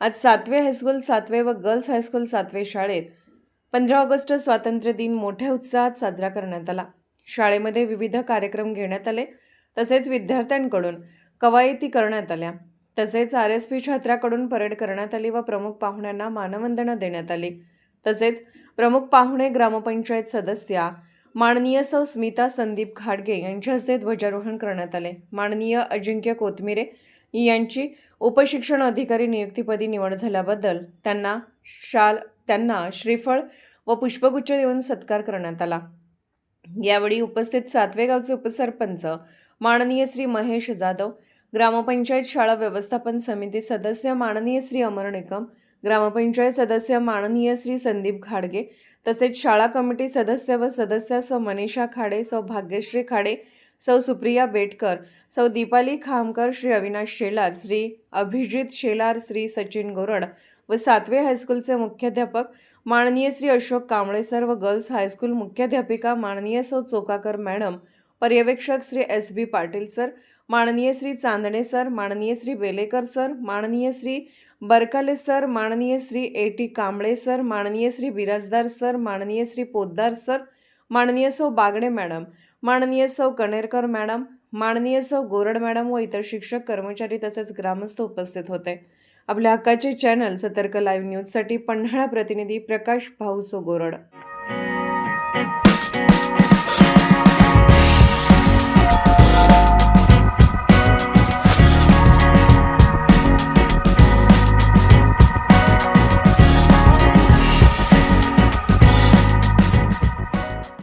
आज सातवे हायस्कूल सातवे व गर्ल्स हायस्कूल सातवे शाळेत पंधरा ऑगस्ट स्वातंत्र्य दिन मोठ्या उत्साहात साजरा करण्यात आला. शाळेमध्ये विविध कार्यक्रम घेण्यात आले. तसेच विद्यार्थ्यांकडून कवायती करण्यात आल्या. तसेच आर एस पी छात्राकडून परेड करण्यात आली व प्रमुख पाहुण्यांना मानवंदना देण्यात आली. तसेच प्रमुख पाहुणे ग्रामपंचायत सदस्या माननीय सौ स्मिता संदीप खाडगे यांच्या हस्ते ध्वजारोहण करण्यात आले. माननीय अजिंक्य कोथमिरे यांची उपशिक्षण अधिकारी नियुक्तीपदी निवड झाल्याबद्दल त्यांना शाल त्यांना श्रीफळ व पुष्पगुच्छ देऊन सत्कार करण्यात आला. यावेळी उपस्थित सातवे गावचे उपसरपंच माननीय श्री महेश जाधव ग्रामपंचायत शाळा व्यवस्थापन समिती सदस्य माननीय श्री अमर निकम ग्रामपंचायत सदस्य माननीय श्री संदीप खाडगे तसेच शाळा कमिटी सदस्य व सदस्य सौ मनीषा खाडे सौ भाग्यश्री खाडे सौ सुप्रिया बेटकर सौ दीपाली खामकर श्री अविनाश शेलार श्री अभिजित शेलार श्री सचिन गोरड व सातवे हायस्कूलचे मुख्याध्यापक माननीय श्री अशोक कांबळे सर व गर्ल्स हायस्कूल मुख्याध्यापिका माननीय सौ चोकाकर मॅडम पर्यवेक्षक Shri S B Patil sir माननीय श्री चांदणे सर माननीय श्री बेलेकर सर माननीय श्री बरकाले सर माननीय Shri A T Kamble sir माननीय श्री बिराजदार सर माननीय श्री पोद्दार सर माननीय सौ बागडे मॅडम माननीय सौ कणेरकर मॅडम माननीय सौ गोरड मॅडम व इतर शिक्षक कर्मचारी तसेच ग्रामस्थ उपस्थित होते. आपल्या हक्काचे चॅनल सतर्क लाईव्ह न्यूजसाठी पन्हाळा प्रतिनिधी प्रकाश भाऊ सो गोरड.